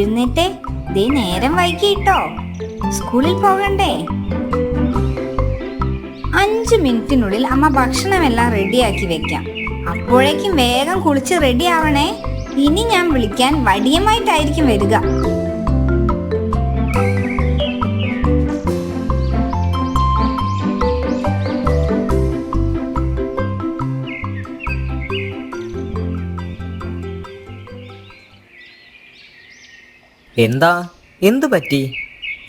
എഴുന്നേറ്റേ ദേ നേരം വൈകിട്ടോ. സ്കൂളിൽ പോകണ്ടേ? അഞ്ചു മിനിറ്റിനുള്ളിൽ അമ്മ ഭക്ഷണമെല്ലാം റെഡിയാക്കി വെക്കാം. അപ്പോഴേക്കും വേഗം കുളിച്ച് റെഡിയാവണേ. ഇനി ഞാൻ വിളിക്കാൻ വടിയമായിട്ടായിരിക്കും വരിക. എന്താ? എന്തു പറ്റി?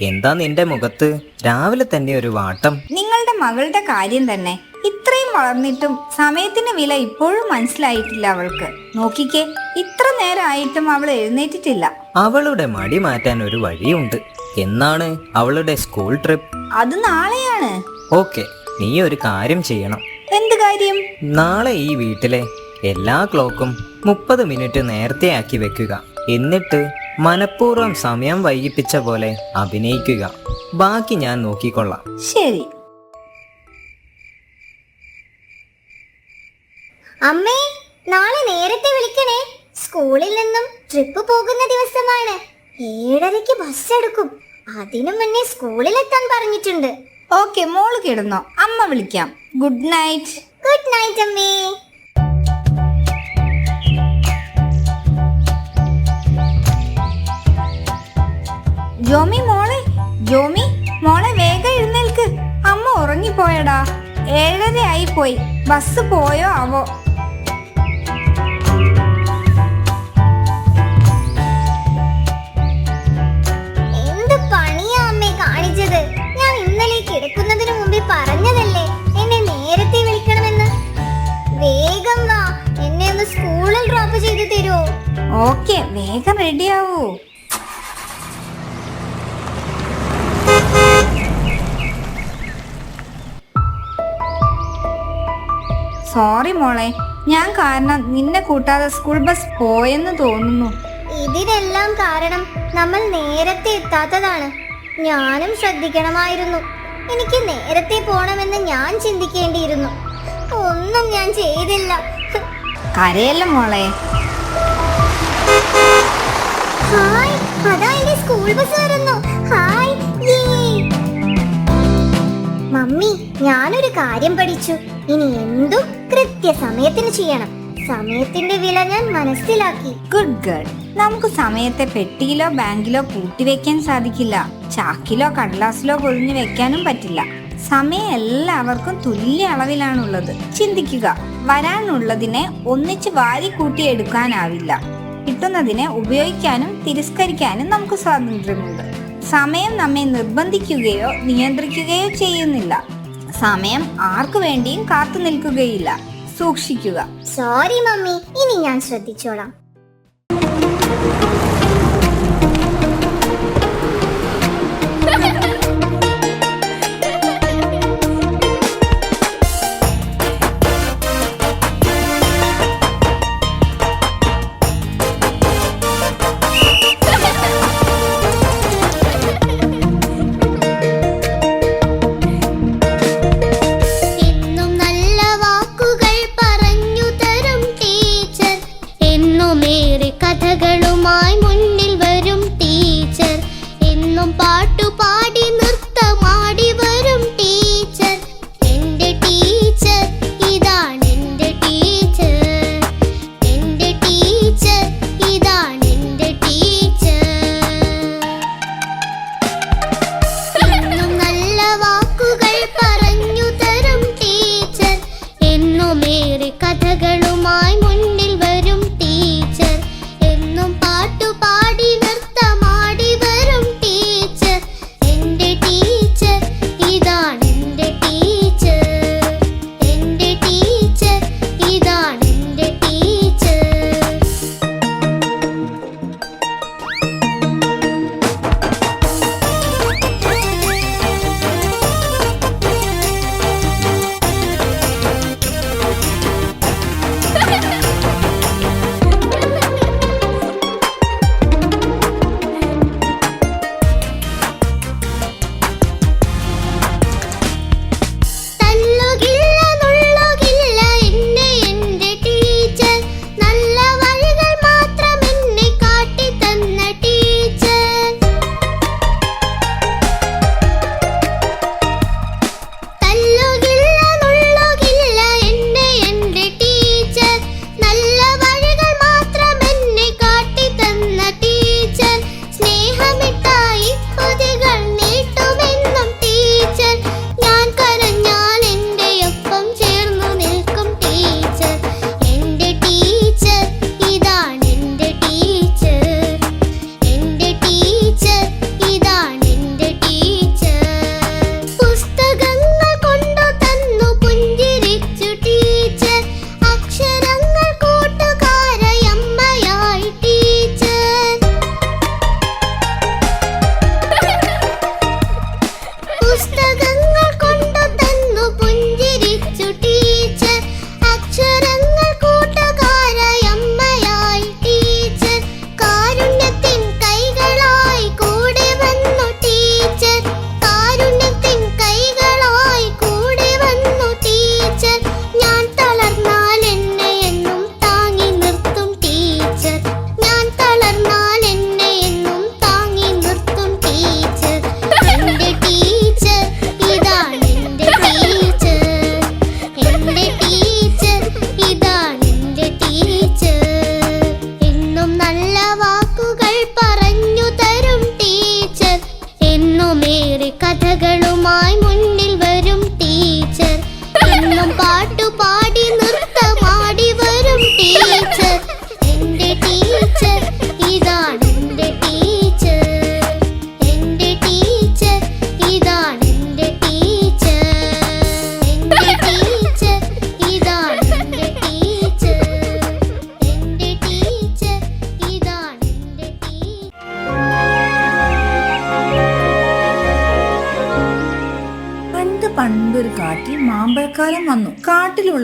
എന്താ നിന്റെ മുഖത്ത് രാവിലെ തന്നെ ഒരു വാട്ടം? നിങ്ങളുടെ മകളുടെ കാര്യം തന്നെ. ഇത്രയും വളർന്നിട്ടും സമയത്തിന് വില ഇപ്പോഴും മനസ്സിലായിട്ടില്ല അവൾക്ക്. നോക്കിക്കേ ഇത്ര നേരമായിട്ടും അവൾ എഴുന്നേറ്റിട്ടില്ല. അവളുടെ മടി മാറ്റാൻ ഒരു വഴിയുണ്ട്. എന്നാണ് അവളുടെ സ്കൂൾ ട്രിപ്പ്? അത് നാളെയാണ്. ഓക്കെ നീ ഒരു കാര്യം ചെയ്യണം. എന്ത് കാര്യം? നാളെ ഈ വീട്ടിലെ എല്ലാ ക്ലോക്കും മുപ്പത് മിനിറ്റ് നേരത്തെ ആക്കി വെക്കുക. എന്നിട്ട് മനഃപൂർവം സമയം വൈകിപ്പിച്ച പോലെ അഭിനയിക്കുക. ബാക്കി ഞാൻ നോക്കിക്കൊള്ളാം. ശരി. അമ്മേ നാളെ നേരത്തെ വിളിക്കണേ. സ്കൂളിൽ നിന്നും ട്രിപ്പ് പോകുന്ന ദിവസമാണ്. ഏഴരയ്ക്ക് ബസ് എടുക്കും. അതിനു മുന്നേ സ്കൂളിലെത്താൻ പറഞ്ഞിട്ടുണ്ട്. ഓക്കെ മോൾ കിടന്നോ. അമ്മ വിളിക്കാം. ഗുഡ് നൈറ്റ് ഗുഡ് നൈറ്റ് അമ്മേ. ജോമി മോളെ ജോമി മോളെ വേഗം എഴുന്നേൽക്ക്. അമ്മ ഉറങ്ങിപ്പോയടാ. ഏഴര ആയി പോയി. ബസ് പോയോ ആവോ എന്ത് പണിയാ അമ്മേ കാണിച്ചത്? ഞാൻ ഇന്നലെ കിടക്കുന്നതിന് മുമ്പേ പറഞ്ഞതല്ലേ എന്നെ നേരത്തെ വിളിക്കണമെന്ന്? വേഗം വാ. എന്നെ ഒന്ന് സ്കൂളിൽ ഡ്രോപ്പ് ചെയ്ത് തരുമോ ഓക്കെ വേഗം റെഡിയാവൂ സോറി മോളെ. ഞാൻ കാരണം നിന്നെ കൂട്ടാതെ സ്കൂൾ ബസ് പോയെന്ന് തോന്നുന്നു. ഇതിനെല്ലാം കാരണം നമ്മൾ നേരത്തെ എത്താത്തതാണ്. ഞാനും ശ്രദ്ധിക്കണമായിരുന്നു. എനിക്ക് നേരത്തെ പോണമെന്ന് ഞാൻ ചിന്തിക്കേണ്ടിയിരുന്നു. ഒന്നും ഞാൻ ചെയ്തില്ല. കരയല്ല മോളെ? ഹായ് അതാ എന്റെ സ്കൂൾ ബസ് വരുന്നു ഹായ്. മമ്മി ഞാനൊരു കാര്യം പഠിച്ചു. ഇനി എന്തും കൃത്യസമയത്തിന് ചെയ്യണം. സമയത്തിന്റെ വില ഞാൻ മനസ്സിലാക്കി. ഗുഡ് ഗേൾ നമുക്ക് സമയത്തെ പെട്ടിയിലോ ബാങ്കിലോ കൂട്ടിവെക്കാൻ സാധിക്കില്ല. ചാക്കിലോ കടലാസിലോ പൊഴിഞ്ഞു വെക്കാനും പറ്റില്ല. സമയം എല്ലാവർക്കും തുല്യ അളവിലാണുള്ളത്. ചിന്തിക്കുക. വരാനുള്ളതിനെ ഒന്നിച്ച് വാരി കൂട്ടിയെടുക്കാനാവില്ല കിട്ടുന്നതിനെ ഉപയോഗിക്കാനും തിരസ്കരിക്കാനും നമുക്ക് സ്വാതന്ത്ര്യമുണ്ട്. സമയം നമ്മെ നിർബന്ധിക്കുകയോ നിയന്ത്രിക്കുകയോ ചെയ്യുന്നില്ല. സമയം ആർക്കു വേണ്ടിയും കാത്തു നിൽക്കുകയില്ല. സൂക്ഷിക്കുക. Sorry mummy. ഇനി ഞാൻ ശ്രദ്ധിച്ചോളാം. Okay.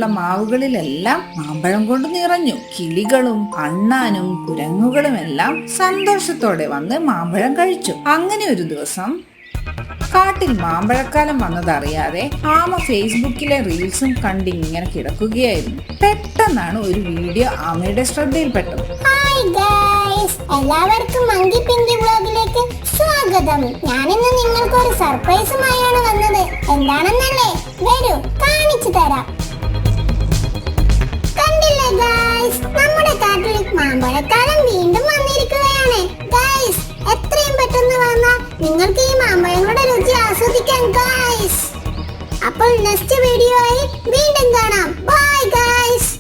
കാട്ടിലുള്ള മാവുകളിലെല്ലാം മാമ്പഴം കൊണ്ട് നിറഞ്ഞു. കിളികളും അണ്ണാനും കുരങ്ങുകളും എല്ലാം സന്തോഷത്തോടെ വന്ന് മാമ്പഴം കഴിച്ചു. അങ്ങനെ ഒരു ദിവസം കാട്ടിൽ മാമ്പഴക്കാലം വന്നതറിയാതെ ആമ ഫേസ്ബുക്കിലെ റീൽസും കണ്ട് ഇങ്ങനെ കിടക്കുകയായിരുന്നു. പെട്ടെന്നാണ് ഒരു വീഡിയോ ആമയുടെ ശ്രദ്ധയിൽപ്പെട്ടത്. എല്ലാവർക്കും മങ്കി വ്ലോഗിലേക്ക് സ്വാഗതം. ഞാനിന്ന് നിങ്ങൾക്ക് ഒരു സർപ്രൈസുമായാണ് വന്നത്. എന്താണെന്നല്ലേ? വരൂ കാണിച്ചു തരാം. നമ്മുടെ കാട്ടിൽ മാമ്പഴക്കാലം വീണ്ടും വന്നിരിക്കുകയാണ്. ഗൈസ് എത്രയും പെട്ടെന്ന് വന്ന നിങ്ങൾക്ക് ഈ മാമ്പഴങ്ങളുടെ രുചി ആസ്വദിക്കാം ഗൈസ് അപ്പോൾ നെക്സ്റ്റ് വീഡിയോയിൽ വീണ്ടും കാണാം. Bye guys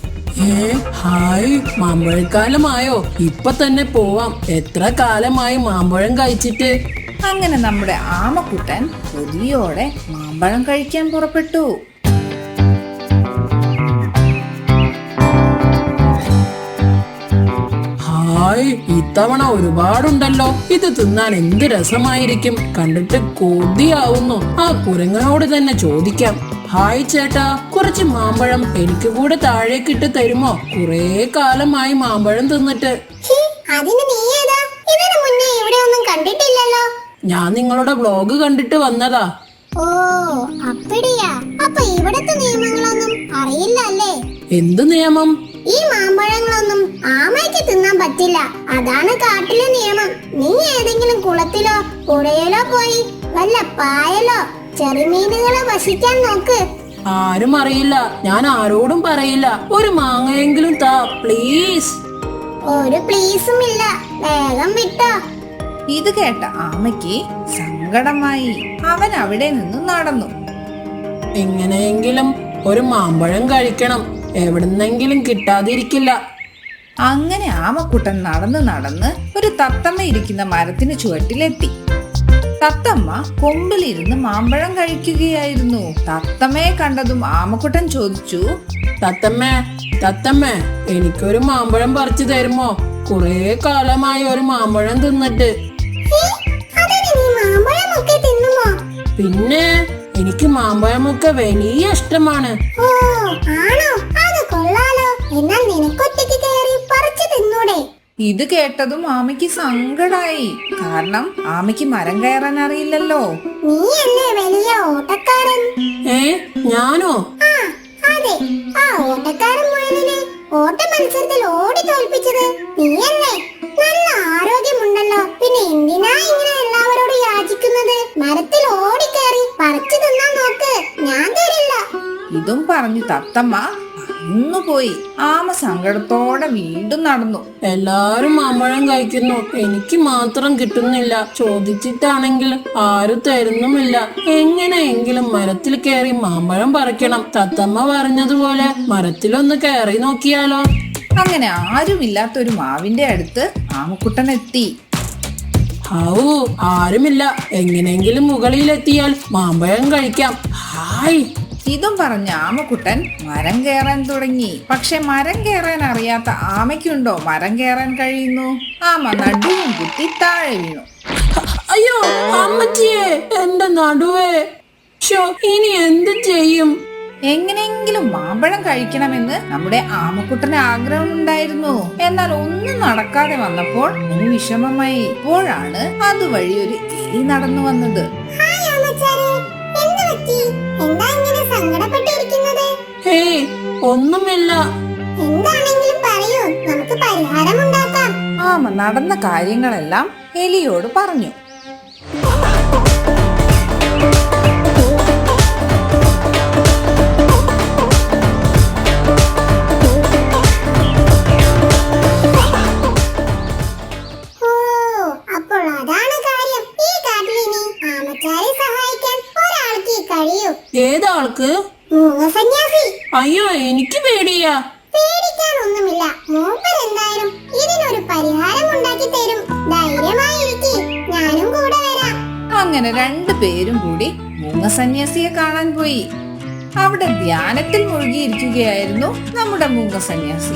hi. മാമ്പഴക്കാലമായോ? ഇപ്പൊ തന്നെ പോവാം. എത്ര കാലമായി മാമ്പഴം കഴിച്ചിട്ട്? അങ്ങനെ നമ്മുടെ ആമക്കുട്ടൻ കൊതിയോടെ മാമ്പഴം കഴിക്കാൻ പുറപ്പെട്ടു. ഹായ് ഇത്തവണ ഒരുപാടുണ്ടല്ലോ. ഇത് തിന്നാൻ എന്ത് രസമായിരിക്കും? കണ്ടിട്ട് കൊതിയാവുന്നു. ആ കുരങ്ങനോട് തന്നെ ചോദിക്കാം. ഹായ് ചേട്ടാ കുറച്ച് മാമ്പഴം എനിക്ക് കൂടെ താഴേക്കിട്ട് തരുമോ? കുറേ കാലമായി മാമ്പഴം തിന്നിട്ട്. കണ്ടിട്ടില്ലല്ലോ. ഞാൻ നിങ്ങളുടെ വ്ലോഗ് കണ്ടിട്ട് വന്നതാ. ഓ അപ്പടിയാ. അപ്പൊ ഇവിടത്തെ നിയമങ്ങളൊന്നും അറിയില്ല അല്ലേ എന്ത് നിയമം? ഈ മാമ്പഴങ്ങളൊന്നും ആമയ്ക്ക് പറ്റില്ല. അതാണ് കാട്ടിലെ നിയമം. നീ ഏതെങ്കിലും കുളത്തിലോ പുഴയിലോ പോയി വല്ല പായലോ ചെറുമീനുകളെ വസിക്കാൻ നോക്ക്. ആരും അറിയില്ല. ഞാൻ ആരോടും പറയില്ല. ഒരു മാങ്ങയെങ്കിലും താ പ്ലീസ് ഒരു പ്ലീസും ഇല്ല. വേഗം വിട്ടോ. ഇത് കേട്ട ആമയ്ക്ക് സങ്കടമായി. അവൻ അവിടെ നിന്ന് നടന്നു. എങ്ങനെയെങ്കിലും ഒരു മാമ്പഴം കഴിക്കണം. എവിടുന്നെങ്കിലും കിട്ടാതിരിക്കില്ല. അങ്ങനെ ആമക്കുട്ടൻ നടന്ന് നടന്ന് ഒരു തത്തമ്മ ഇരിക്കുന്ന മരത്തിന് ചുവട്ടിലെത്തി. തത്തമ്മ കൊമ്പിലിരുന്ന് മാമ്പഴം കഴിക്കുകയായിരുന്നു. തത്തമ്മയെ കണ്ടതും ആമക്കുട്ടൻ ചോദിച്ചു തത്തമ്മേ തത്തമ്മേ എനിക്കൊരു മാമ്പഴം പറിച്ചു തരുമോ? കുറേ കാലമായി ഒരു മാമ്പഴം തിന്നിട്ട്. പിന്നെ എനിക്ക് മാമ്പഴമൊക്കെ വലിയ ഇഷ്ടമാണ്. ഓ ആണോ? അത് കൊള്ളാലോ. എന്നാൽ തിന്നൂടെ ഇത് കേട്ടതും ആമയ്ക്ക് സങ്കടായി. കാരണം ആമയ്ക്ക് മരം കയറാൻ അറിയില്ലല്ലോ. നീയല്ലേ വലിയ ഓട്ടക്കാരൻ? ഏ ഞാനോ? ആ അതെ. ആ ഓട്ടക്കാരൻ മുയലിനെ ഓട്ട മത്സരത്തിൽ ഓടി തോൽപ്പിച്ചത് നീയല്ലേ നല്ല ആരോഗ്യമുണ്ടല്ലോ. പിന്നെ എന്തിനാ ഇങ്ങനെ എല്ലാവരോടും യാചിക്കുന്നത്? മരത്തിൽ ഓടിക്കേറി പറിച്ചു തിന്നാൻ നോക്ക്. ഞാൻ തരില്ല. ഇതും പറഞ്ഞു തത്തമ്മ പറന്നുപോയി ആമ സങ്കടത്തോടെ വീണ്ടും നടന്നു. എല്ലാരും മാമ്പഴം കഴിക്കുന്നു. എനിക്ക് മാത്രം കിട്ടുന്നില്ല. ചോദിച്ചിട്ടാണെങ്കിൽ ആരും തരുന്നുമില്ല. എങ്ങനെയെങ്കിലും മരത്തിൽ കയറി മാമ്പഴം പറിക്കണം. തത്തമ്മ പറഞ്ഞതുപോലെ മരത്തിലൊന്ന് കയറി നോക്കിയാലോ? അങ്ങനെ ആരുമില്ലാത്തൊരു മാവിന്റെ അടുത്ത് ആമക്കുട്ടൻ എത്തി. ആരുമില്ല. എങ്ങനെയെങ്കിലും മുകളിലെത്തിയാൽ മാമ്പഴം കഴിക്കാം. ഹായ്! ഇതും പറഞ്ഞ ആമക്കുട്ടൻ മരം കയറാൻ തുടങ്ങി. പക്ഷെ മരം കയറാൻ അറിയാത്ത ആമയ്ക്കുണ്ടോ? മരം കയറാൻ കഴിയുന്നു. ആമ നടുവും കുത്തി താഴെ വീണു. അയ്യോ അമ്മച്ചിയെ എന്റെ നടുവേ. ഇനി എന്ത് ചെയ്യും? എങ്ങനെയെങ്കിലും മാമ്പഴം കഴിക്കണമെന്ന് നമ്മുടെ ആമക്കുട്ടന് ആഗ്രഹം ഉണ്ടായിരുന്നു. എന്നാൽ ഒന്നും നടക്കാതെ വന്നപ്പോൾ വിഷമമായി. ഇപ്പോഴാണ് അതുവഴി ഒരു എലി നടന്നു വന്നത്. ഒന്നുമില്ല. എന്താണെങ്കിലും പറയൂ. നമുക്ക് പരിഹാരമുണ്ടാക്കാം. ആമ നടന്ന കാര്യങ്ങളെല്ലാം എലിയോട് പറഞ്ഞു. എനിക്ക് ഒന്നുമില്ല പേടിക്കാനൊന്നുമില്ല. മൂപ്പർ എന്തായാലും ഇതിനൊരു പരിഹാരം ഉണ്ടാക്കി തരും. ധൈര്യമായിരിക്കെ ഞാനും കൂടെ വരാം. അങ്ങനെ രണ്ടു പേരും കൂടി മൂങ്ങസന്യാസിയെ കാണാൻ പോയി. അവിടെ ധ്യാനത്തിൽ മുഴുകിയിരിക്കുകയായിരുന്നു നമ്മുടെ മൂങ്ങസന്യാസി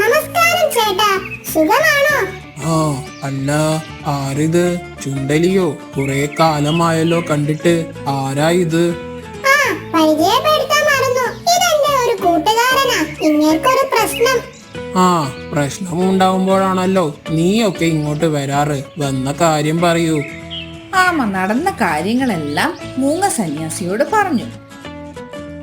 നമസ്കാരം ചേട്ടാ. സുഖമാണോ? ഓ അല്ല ആരിത്? ചുണ്ടലിയോ? കുറെ കാലമായല്ലോ കണ്ടിട്ട്. ആരായിത് ഇത്? ആ പരിചയപ്പെടുത്താൻ മറന്നു. ഇതെന്റെ ഒരു കൂട്ടുകാരനാ. ഇങ്ങേക്കൊരു പ്രശ്നം. ആ പ്രശ്നമുണ്ടാവുമ്പോഴാണല്ലോ നീയൊക്കെ ഇങ്ങോട്ട് വരാറ്. വന്ന കാര്യം പറയൂ. ആമ നടന്ന കാര്യങ്ങളെല്ലാം മൂങ്ങ സന്യാസിയോട് പറഞ്ഞു.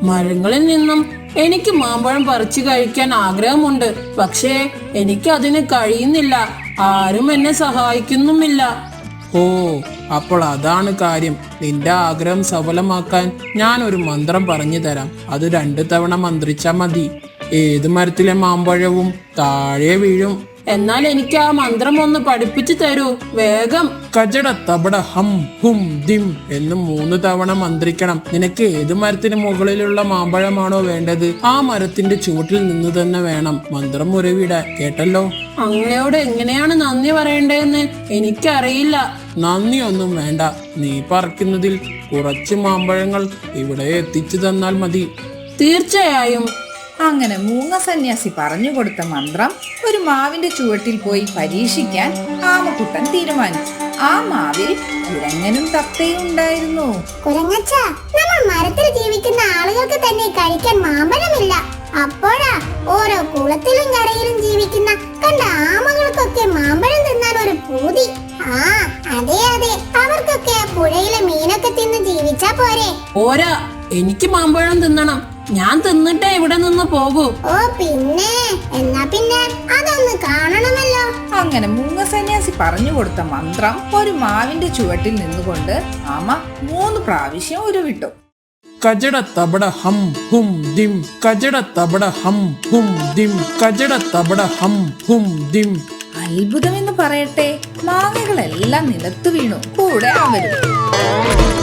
മരങ്ങളിൽ നിന്നും എനിക്ക് മാമ്പഴം പറിച്ചു കഴിക്കാൻ ആഗ്രഹമുണ്ട്. പക്ഷേ എനിക്ക് അതിന് കഴിയുന്നില്ല. ആരും എന്നെ സഹായിക്കുന്നുമില്ല. ഓ അപ്പോൾ അതാണ് കാര്യം. നിന്റെ ആഗ്രഹം സഫലമാക്കാൻ ഞാൻ ഒരു മന്ത്രം പറഞ്ഞു തരാം. അത് രണ്ടു തവണ മന്ത്രിച്ചാൽ മതി. ഏത് മരത്തിലെ മാമ്പഴവും താഴെ വീഴും. എന്നാൽ എനിക്ക് ആ മന്ത്രം ഒന്ന് പഠിപ്പിച്ചു തരൂ. വേഗം. കജട തബട ഹം ഹും ദിം എന്ന് മൂന്ന് തവണ മന്ത്രിക്കണം. നിനക്ക് ഏത് മരത്തിന് മുകളിലുള്ള മാമ്പഴമാണോ വേണ്ടത്? ആ മരത്തിന്റെ ചുവട്ടിൽ നിന്ന് തന്നെ വേണം. മന്ത്രം ഉരവിടാൻ കേട്ടല്ലോ? അങ്ങയോട് എങ്ങനെയാണ് നന്ദി പറയേണ്ടതെന്ന് എനിക്കറിയില്ല. നന്ദി ഒന്നും വേണ്ട. നീ പറിക്കുന്നതിൽ കുറച്ച് മാമ്പഴങ്ങൾ ഇവിടെ എത്തിച്ചു തന്നാൽ മതി. തീർച്ചയായും. അങ്ങനെ മൂങ്ങ സന്യാസി പറഞ്ഞു കൊടുത്ത മന്ത്രം ഒരു മാവിന്റെ ചുവട്ടിൽ പോയി പരീക്ഷിക്കാൻ ആമക്കുട്ടൻ തീരുമാനിച്ചു. ആ മാവിൽ കുരങ്ങനും തത്തയും ഉണ്ടായിരുന്നു. കുരങ്ങച്ച നമ്മൾ മരത്തിൽ ജീവിക്കുന്ന ആളുകൾക്ക് തന്നെ കഴിക്കാൻ മാമ്പഴമില്ല. അപ്പോഴാ ഓരോ കുളത്തിലും കരയിലും ജീവിക്കുന്ന കണ്ട ആമകൾക്കൊക്കെ മാമ്പഴം തിന്നാൻ ഒരു പൂതി. ആ അതെ അതെ. അവർക്കൊക്കെ ആ പുഴയിലെ മീനൊക്കെ തിന്ന് ജീവിച്ചാ പോരെ. ഓരാ എനിക്ക് മാമ്പഴം തിന്നണം. ഞാൻ തിന്നിട്ടേ ഇവിടെ നിന്ന് പോകൂ. ഓ പിന്നെ. എന്നാ പിന്നെ അതൊന്ന് കാണണമല്ലോ. അങ്ങനെ മൂങ്ങ സന്യാസി പറഞ്ഞു കൊടുത്ത മന്ത്രം ഒരു മാവിന്റെ ചുവട്ടിൽ നിന്നുകൊണ്ട് ആമ മൂന്ന് പ്രാവശ്യം ഉരുവിട്ടു. കജട തബട ഹം ഹും ദിം കജട തബട ഹം ഹും ദിം കജട തബട ഹം ഹും ദിം. അത്ഭുതം എന്ന് പറയട്ടെ മാങ്ങകളെല്ലാം നിലത്ത് വീണു കൂടെ അവരും.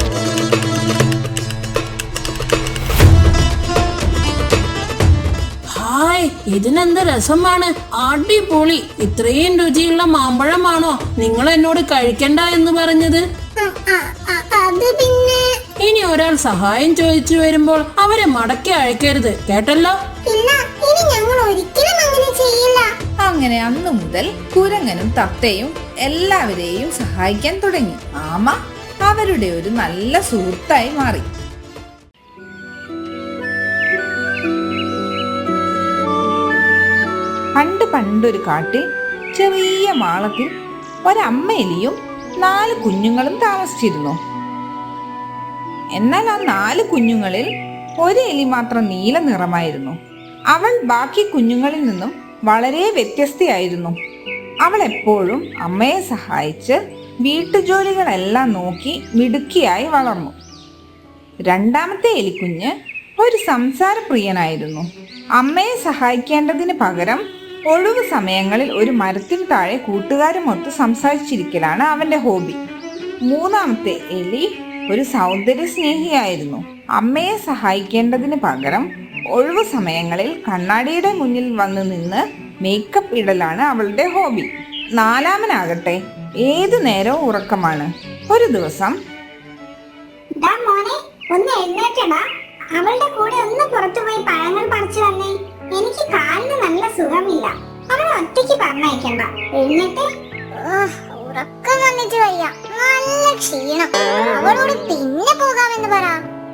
ഇതിനെന്ത് രസമാണ്? അടിപൊളി. ഇത്രയും രുചിയുള്ള മാമ്പഴമാണോ നിങ്ങൾ എന്നോട് കഴിക്കണ്ട എന്ന് പറഞ്ഞത്? ഇനി ഒരാൾ സഹായം ചോദിച്ചു വരുമ്പോൾ അവരെ മടക്കി അയക്കരുത്. കേട്ടല്ലോ? ഇല്ല ഇനി ഞങ്ങൾ ഒരിക്കലും അങ്ങനെ ചെയ്യില്ല. അങ്ങനെ അന്നു മുതൽ കുരങ്ങനും തത്തയും എല്ലാവരെയും സഹായിക്കാൻ തുടങ്ങി. ആമ അവരുടെ ഒരു നല്ല സുഹൃത്തായി മാറി. പണ്ട് പണ്ടൊരു കാട്ടിൽ ചെറിയ മാളത്തിൽ ഒരമ്മ എലിയും നാല് കുഞ്ഞുങ്ങളും താമസിച്ചിരുന്നു. എന്നാൽ ആ നാല് കുഞ്ഞുങ്ങളിൽ ഒരു എലി മാത്രം നീല നിറമായിരുന്നു. അവൾ ബാക്കി കുഞ്ഞുങ്ങളിൽ നിന്നും വളരെ വ്യത്യസ്തയായിരുന്നു. അവൾ എപ്പോഴും അമ്മയെ സഹായിച്ച് വീട്ടുജോലികളെല്ലാം നോക്കി മിടുക്കിയായി വളർന്നു. രണ്ടാമത്തെ എലിക്കുഞ്ഞ് ഒരു സംസാരപ്രിയനായിരുന്നു. അമ്മയെ സഹായിക്കേണ്ടതിന് പകരം ഒഴിവു സമയങ്ങളിൽ ഒരു മരത്തിന് താഴെ കൂട്ടുകാരുമൊത്ത് സംസാരിച്ചിരിക്കലാണ് അവന്റെ ഹോബി. മൂന്നാമത്തെ എലി ഒരു സൗന്ദര്യ സ്നേഹിയായിരുന്നു അമ്മയെ സഹായിക്കേണ്ടതിന് പകരം ഒഴിവു സമയങ്ങളിൽ കണ്ണാടിയുടെ മുന്നിൽ വന്ന് നിന്ന് മേക്കപ്പ് ഇടലാണ് അവളുടെ ഹോബി. നാലാമനാകട്ടെ ഏതു നേരവും ഉറക്കമാണ്. ഒരു ദിവസം അവളുടെ കൂടെ ഒന്ന് പുറത്തുപോയി പഴങ്ങൾ പറിച്ചു വന്നേ. എനിക്ക് കാലിന് നല്ല സുഖമില്ല. അവനെ ഒറ്റയ്ക്ക് പറഞ്ഞയക്കണ്ട. എന്നിട്ട്? ഉറക്കം വന്നിട്ട് വയ്യ. നല്ല ക്ഷീണം. അവളോട് പിന്നെ പോകാമെന്ന് പറ.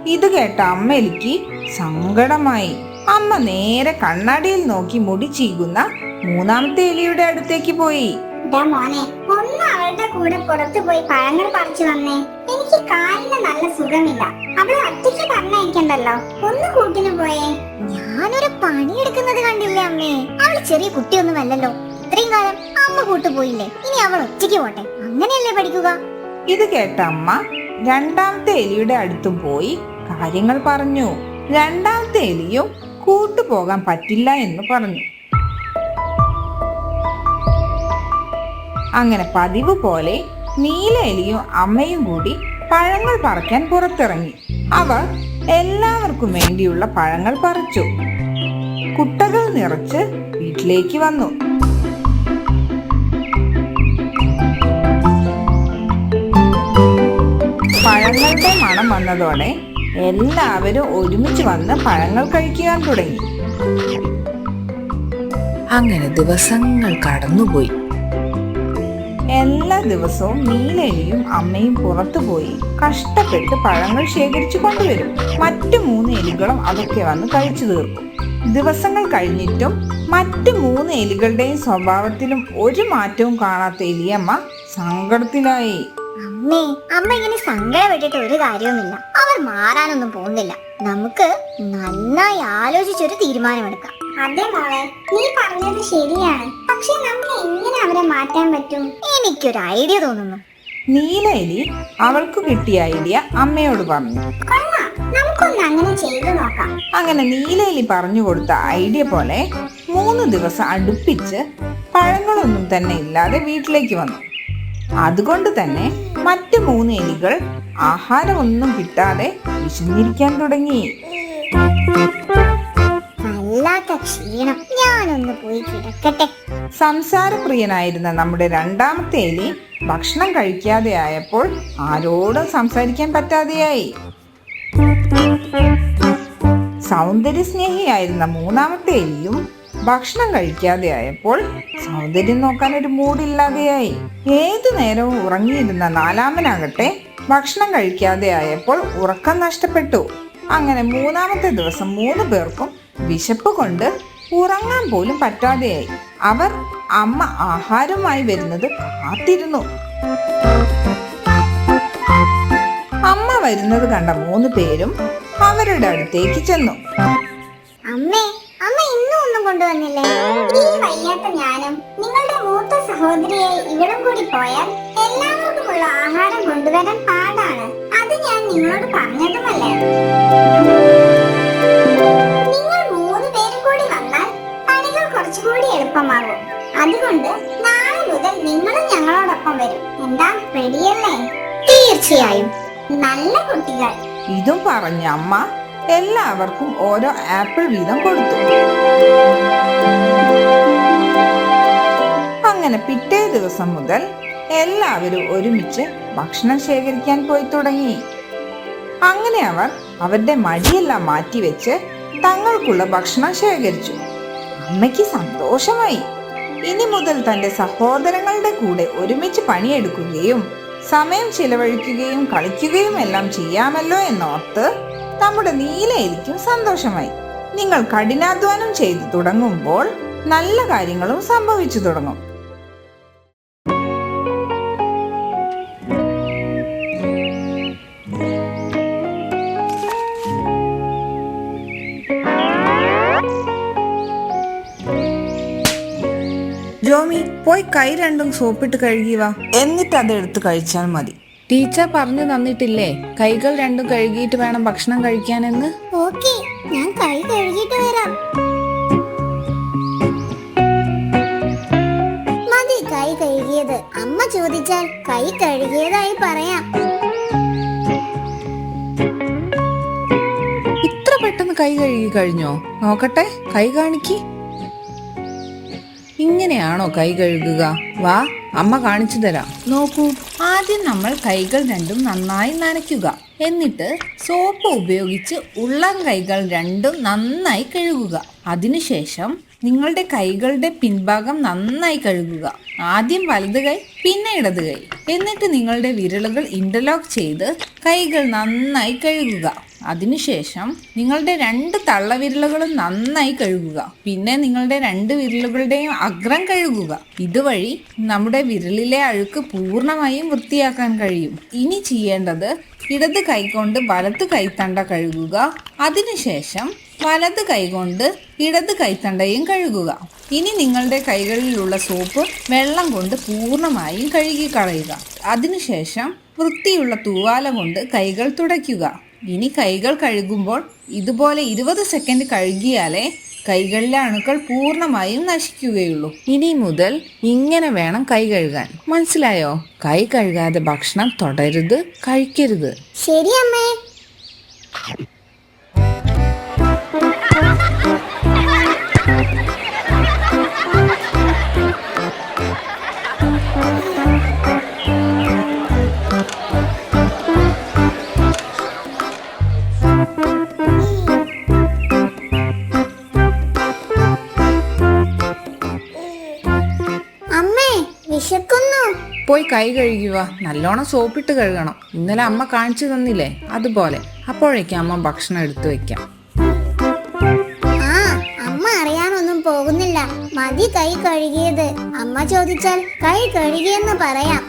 ഇത് കേട്ട അമ്മ എനിക്ക് സങ്കടമായി. അമ്മ നേരെ കണ്ണാടിയിൽ നോക്കി മുടി ചീകുന്ന മൂന്നാമത്തെ എലിയുടെ അടുത്തേക്ക് പോയി. ദാ മോനെ ഒന്ന് അവളുടെ കൂടെ പുറത്തു പോയി പഴങ്ങൾ പറിച്ചു വന്നേ. എനിക്ക് കാലിന് നല്ല സുഖമില്ല. അവളെ ഒറ്റയ്ക്ക് പറഞ്ഞയക്കണ്ടല്ലോ. ഒന്ന് കൂട്ടിന് പോയേ. ഞാനൊരു പണിയെടുക്കുന്നത് കണ്ടില്ലേ അമ്മേ? അവൾ ചെറിയ കുട്ടിയൊന്നുമല്ലല്ലോ ഇത്രയും കാലം അമ്മ കൂട്ടു പോയില്ലേ? ഇനി അവൾ ഒറ്റയ്ക്ക് പോട്ടെ. അങ്ങനെയല്ലേ പഠിക്കുക? ഇത് കേട്ട അമ്മ രണ്ടാമത്തെ എലിയുടെ അടുത്തും പോയി കാര്യങ്ങൾ പറഞ്ഞു. രണ്ടാമത്തെ എലിയും കൂട്ടുപോകാൻ പറ്റില്ല എന്ന് പറഞ്ഞു. അങ്ങനെ പതിവ് പോലെ നീല എലിയും അമ്മയും കൂടി പഴങ്ങൾ പറിക്കാൻ പുറത്തിറങ്ങി. അവർ എല്ലാവർക്കും വേണ്ടിയുള്ള പഴങ്ങൾ പറിച്ചു. കുട്ടകൾ നിറച്ച് വീട്ടിലേക്ക് വന്നു. പഴങ്ങളുടെ മണം വന്നതോടെ എല്ലാവരും ഒരുമിച്ച് വന്ന് പഴങ്ങൾ കഴിക്കാൻ തുടങ്ങി. അങ്ങനെ ദിവസങ്ങൾ കടന്നുപോയി. എല്ലാ ദിവസവും നീലെലിയും അമ്മയും പുറത്തു പോയി കഷ്ടപ്പെട്ട് പഴങ്ങൾ ശേഖരിച്ചു കൊണ്ടുവരും. മറ്റു മൂന്ന് എലികളും അതൊക്കെ വന്ന് കഴിച്ചു തീർക്കും. ദിവസങ്ങൾ കഴിഞ്ഞിട്ടും മറ്റു മൂന്ന് എലികളുടെയും സ്വഭാവത്തിലും ഒരു മാറ്റവും കാണാത്ത എലിയമ്മ സങ്കടത്തിലായി. അമ്മേ അമ്മ ഇങ്ങനെ സങ്കടപ്പെട്ടിട്ട് ഒരു കാര്യവുമില്ല. അവർ മാറാനൊന്നും പോകുന്നില്ല. നമുക്ക് നന്നായി ആലോചിച്ചൊരു തീരുമാനമെടുക്കാം. അതെ മോളെ നീ പറഞ്ഞത് ശരിയാണ്. പക്ഷെ നമുക്ക് എങ്ങനെ അവരെ മാറ്റാൻ പറ്റും? എനിക്കൊരു ഐഡിയ തോന്നുന്നു. നീല എലി അവൾക്ക് കിട്ടിയ ഐഡിയ അമ്മയോട് പറഞ്ഞു. നമുക്കൊന്ന് അങ്ങനെ ചെയ്തു നോക്കാം. അങ്ങനെ നീലയിലി പറഞ്ഞു കൊടുത്ത ഐഡിയ പോലെ മൂന്ന് ദിവസം അടുപ്പിച്ച് പഴങ്ങളൊന്നും തന്നെ ഇല്ലാതെ വീട്ടിലേക്ക് വന്നു. അതുകൊണ്ട് തന്നെ മറ്റു മൂന്ന് എലികൾ ആഹാരമൊന്നും കിട്ടാതെ വിശന്നിരിക്കാൻ തുടങ്ങി. വല്ലാത്ത ക്ഷീണം. ഞാനൊന്ന് പോയി കിടക്കട്ടെ. സംസാരപ്രിയനായിരുന്ന നമ്മുടെ രണ്ടാമത്തെ എലി ഭക്ഷണം കഴിക്കാതെ ആയപ്പോൾ ആരോടും സംസാരിക്കാൻ പറ്റാതെയായി. സൗന്ദര്യ സ്നേഹിയായിരുന്ന മൂന്നാമത്തെ എലിയും ഭക്ഷണം കഴിക്കാതെ ആയപ്പോൾ സൗന്ദര്യം നോക്കാൻ ഒരു മൂടില്ലാതെയായി ഏതു നേരവും ഉറങ്ങിയിരുന്ന നാലാമനാകട്ടെ ഭക്ഷണം കഴിക്കാതെ ആയപ്പോൾ ഉറക്കം നഷ്ടപ്പെട്ടു. അങ്ങനെ മൂന്നാമത്തെ ദിവസം മൂന്ന് പേർക്കും വിശപ്പ് കൊണ്ട് ഉറങ്ങാൻ പോലും പറ്റാതെയായി. അവർ അമ്മ ആഹാരമായി വരുന്നത് കാത്തിരുന്നു. അമ്മ വരുന്നത് കണ്ട മൂന്ന് പേരും അവരുടെ അടുത്തേക്ക് ചെന്നു. അമ്മേ അമ്മ ഇന്നും ഒന്നും കൊണ്ടുവന്നില്ലേ? ഈ വയ്യാത്ത ഞാനും നിങ്ങളുടെ മൂത്ത സഹോദരിയെ ഇവിടം കൂടി പോയാൽ എല്ലാവർക്കുമുള്ള ആഹാരം കൊണ്ടുവരാൻ പാടാണ്. അത് ഞാൻ നിങ്ങളോട് പറഞ്ഞതുമല്ലേ? കുറച്ചുകൂടി എളുപ്പമാകും. അതുകൊണ്ട് നാളെ മുതൽ നിങ്ങളും ഞങ്ങളോടൊപ്പം വരും. എന്താ? റെഡിയല്ലേ? തീർച്ചയായും. നല്ല കുട്ടികൾ. ഇതും പറഞ്ഞ അമ്മ എല്ലാവർക്കും ഓരോ ആപ്പിൾ വീതം കൊടുത്തു. അങ്ങനെ പിറ്റേ ദിവസം മുതൽ എല്ലാവരും ഒരുമിച്ച് ഭക്ഷണം ശേഖരിക്കാൻ പോയി തുടങ്ങി. അങ്ങനെ അവർ അവരുടെ മടിയെല്ലാം മാറ്റിവെച്ച് തങ്ങൾക്കുള്ള ഭക്ഷണം ശേഖരിച്ചു. അമ്മയ്ക്ക് സന്തോഷമായി. ഇനി മുതൽ തന്റെ സഹോദരങ്ങളുടെ കൂടെ ഒരുമിച്ച് പണിയെടുക്കുകയും സമയം ചിലവഴിക്കുകയും കളിക്കുകയും എല്ലാം ചെയ്യാമല്ലോ എന്നോർത്ത് നമ്മുടെ നീലയിരിക്കും സന്തോഷമായി. നിങ്ങൾ കഠിനാധ്വാനം ചെയ്തു തുടങ്ങുമ്പോൾ നല്ല കാര്യങ്ങളും സംഭവിച്ചു തുടങ്ങും. പോയി കൈ രണ്ടും സോപ്പിട്ട് കഴുകി വാ. എന്നിട്ട് അത് എടുത്ത് കഴിച്ചാൽ മതി. ടീച്ചർ പറഞ്ഞു തന്നിട്ടില്ലേ? കൈകൾ രണ്ടും കഴുകിയിട്ട് വേണം ഭക്ഷണം കഴിക്കാനെന്ന്? ഓക്കെ ഞാൻ കൈ കഴുകിയിട്ട് വരാം. മതി കൈ കഴുകിയത്. അമ്മ ചോദിച്ചാൽ കൈ കഴുകിയതായി പറയാം. ഇത്ര പെട്ടെന്ന് കൈ കഴുകി കഴിഞ്ഞോ? നോക്കട്ടെ കൈ കാണിക്ക്. ഇങ്ങനെയാണോ കൈ കഴുകുക? വാ അമ്മ കാണിച്ചു തരാം. നോക്കൂ ആദ്യം നമ്മൾ കൈകൾ രണ്ടും നന്നായി നനയ്ക്കുക. എന്നിട്ട് സോപ്പ് ഉപയോഗിച്ച് ഉള്ളം കൈകൾ രണ്ടും നന്നായി കഴുകുക. അതിനുശേഷം നിങ്ങളുടെ കൈകളുടെ പിൻഭാഗം നന്നായി കഴുകുക. ആദ്യം വലത് കൈ പിന്നെ ഇടത് കൈ. എന്നിട്ട് നിങ്ങളുടെ വിരലുകൾ ഇന്റർലോക്ക് ചെയ്ത് കൈകൾ നന്നായി കഴുകുക. അതിനുശേഷം നിങ്ങളുടെ രണ്ട് തള്ളവിരലുകളും നന്നായി കഴുകുക. പിന്നെ നിങ്ങളുടെ രണ്ട് വിരലുകളുടെയും അഗ്രം കഴുകുക. ഇതുവഴി നമ്മുടെ വിരലിലെ അഴുക്ക് പൂർണമായും വൃത്തിയാക്കാൻ കഴിയും. ഇനി ചെയ്യേണ്ടത് ഇടത് കൈകൊണ്ട് വലത് കൈത്തണ്ട കഴുകുക. അതിനുശേഷം വലത് കൈകൊണ്ട് ഇടത് കൈത്തണ്ടയും കഴുകുക. ഇനി നിങ്ങളുടെ കൈകളിലുള്ള സോപ്പ് വെള്ളം കൊണ്ട് പൂർണമായും കഴുകി കളയുക. അതിനുശേഷം വൃത്തിയുള്ള തൂവാല കൊണ്ട് കൈകൾ തുടയ്ക്കുക. ഇനി കൈകൾ കഴുകുമ്പോൾ ഇതുപോലെ ഇരുപത് സെക്കൻഡ് കഴുകിയാലേ കൈകളിലെ അണുക്കൾ പൂർണമായും നശിക്കുകയുള്ളൂ. ഇനി മുതൽ ഇങ്ങനെ വേണം കൈ കഴുകാൻ. മനസ്സിലായോ? കൈ കഴുകാതെ ഭക്ഷണം തുടരുത് കഴിക്കരുത്. ശരി അമ്മേ. കൈ കഴുകുക നല്ലോണം സോപ്പിട്ട് കഴുകണം. ഇന്നലെ അമ്മ കാണിച്ചു തന്നില്ലേ? അതുപോലെ. അപ്പോഴേക്കും അമ്മ ഭക്ഷണം എടുത്തു വെക്കാം. ആ അമ്മ പോകുന്നില്ല. മതി കൈ കഴുകിയത്. അമ്മ ചോദിച്ചാൽ കൈ കഴുകിയെന്ന് പറയാം.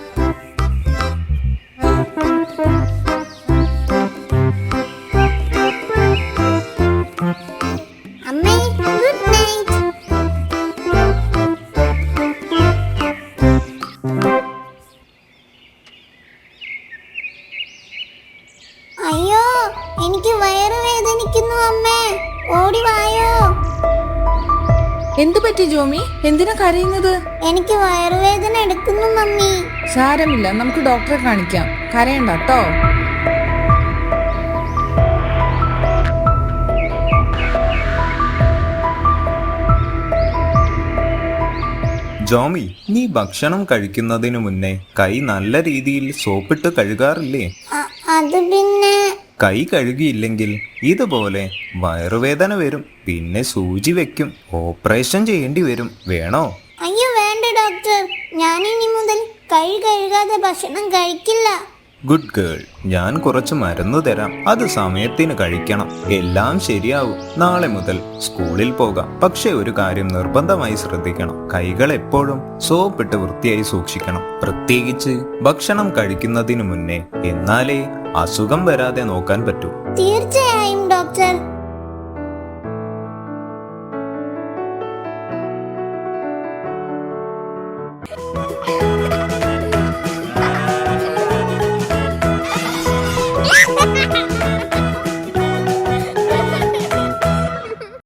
ജോമി എന്തിനാ കരയുന്നത്? എനിക്ക് വയറുവേദന എടുക്കുന്നു മമ്മി. സാരമില്ല നമുക്ക് ഡോക്ടറെ കാണിക്കാം. കരയണ്ട കേട്ടോ ജോമി നീ ഭക്ഷണം കഴിക്കുന്നതിന് മുന്നേ കൈ നല്ല രീതിയിൽ സോപ്പിട്ട് കഴുകാറില്ലേ? അ- അത് പിന്നെ കൈ കഴുകിയില്ലെങ്കിൽ ഇതുപോലെ വയറുവേദന വരും. പിന്നെ സൂചി വെക്കും. ഓപ്പറേഷൻ ചെയ്യേണ്ടി വരും. വേണോ? അയ്യോ വേണ്ട ഡോക്ടർ. ഞാൻ ഇനി മുതൽ കൈ കഴുകാതെ ഭക്ഷണം കഴിക്കില്ല. ഗുഡ് ഗേൾ ഞാൻ കുറച്ച് മരുന്ന് തരാം. അത് സമയത്തിന് കഴിക്കണം. എല്ലാം ശരിയാവും. നാളെ മുതൽ സ്കൂളിൽ പോകാം. പക്ഷേ ഒരു കാര്യം നിർബന്ധമായി ശ്രദ്ധിക്കണം. കൈകൾ എപ്പോഴും സോപ്പിട്ട് വൃത്തിയായി സൂക്ഷിക്കണം. പ്രത്യേകിച്ച് ഭക്ഷണം കഴിക്കുന്നതിന് മുന്നേ. എന്നാലേ അസുഖം വരാതെ നോക്കാൻ പറ്റൂ. തീർച്ചയായും ഡോക്ടർ.